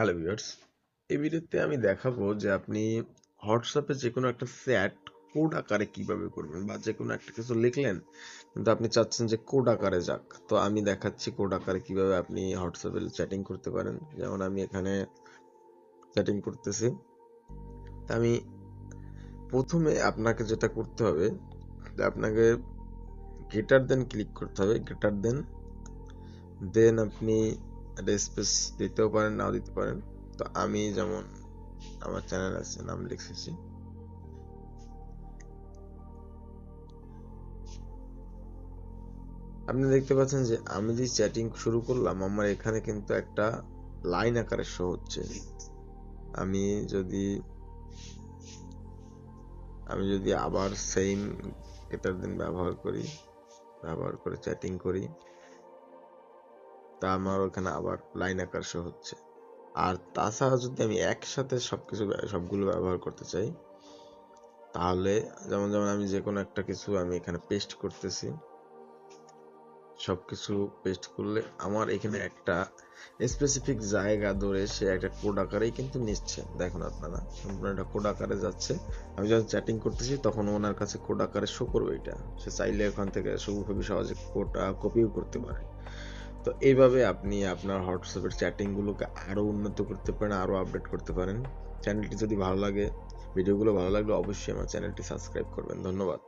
Hello viewers এই ভিডিওতে আমি দেখাবো যে আপনি হোয়াটসঅ্যাপে যে কোনো একটা চ্যাট কোড আকারে কীভাবে করবেন বা যে কোনো একটা কিছু লিখলেন, কিন্তু আপনি চাচ্ছেন যে কোড আকারে যাক। তো আমি দেখাচ্ছি কোড আকারে কীভাবে আপনি হোয়াটসঅ্যাপে চ্যাটিং করতে পারেন। যেমন আমি এখানে চ্যাটিং করতেছি। আমি প্রথমে আপনাকে যেটা করতে হবে আপনাকে গেটার দেন ক্লিক করতে হবে। গেটার দেন দেন আপনি একটা স্পেস দিতেও পারেন, নাও দিতে পারেন। তো আমি যেমন আমার চ্যানেল আছে, নাম লিখেছি। আপনি দেখতে পাচ্ছেন যে আমি যে চ্যাটিং শুরু করলাম, আমার এখানে কিন্তু একটা লাইন আকারে শো হচ্ছে। আমি যদি আমি যদি আবার সেম এটার দিন ব্যবহার করি, ব্যবহার করে চ্যাটিং করি তা আমার ওখানে আবার লাইন আকার শো হচ্ছে। আর তাছাড়া যদি আমি একসাথে সবকিছু সবগুলো ব্যবহার করতে চাই, তাহলে যেমন যেমন আমি যে কোনো একটা কিছু আমি এখানে পেস্ট করতেছি। সবকিছু পেস্ট করলে আমার এখানে একটা স্পেসিফিক জায়গা ধরে সে একটা কোড আকারেই কিন্তু নিচ্ছে। দেখুন আপনারা, সম্পূর্ণ একটা কোড আকারে যাচ্ছে। আমি যখন চ্যাটিং করতেছি তখন ওনার কাছে কোড আকারে শো করবে এটা। সে চাইলে ওখান থেকে খুবই সহজে কোডটা কপিও করতে পারে। তো এইভাবে আপনি আপনার হোয়াটসঅ্যাপের চ্যাটিংগুলোকে আরও উন্নত করতে পারেন আরও আপডেট করতে পারেন। চ্যানেলটি যদি ভালো লাগে ভিডিওগুলো ভালো লাগলে অবশ্যই আমার চ্যানেলটি সাবস্ক্রাইব করবেন। ধন্যবাদ।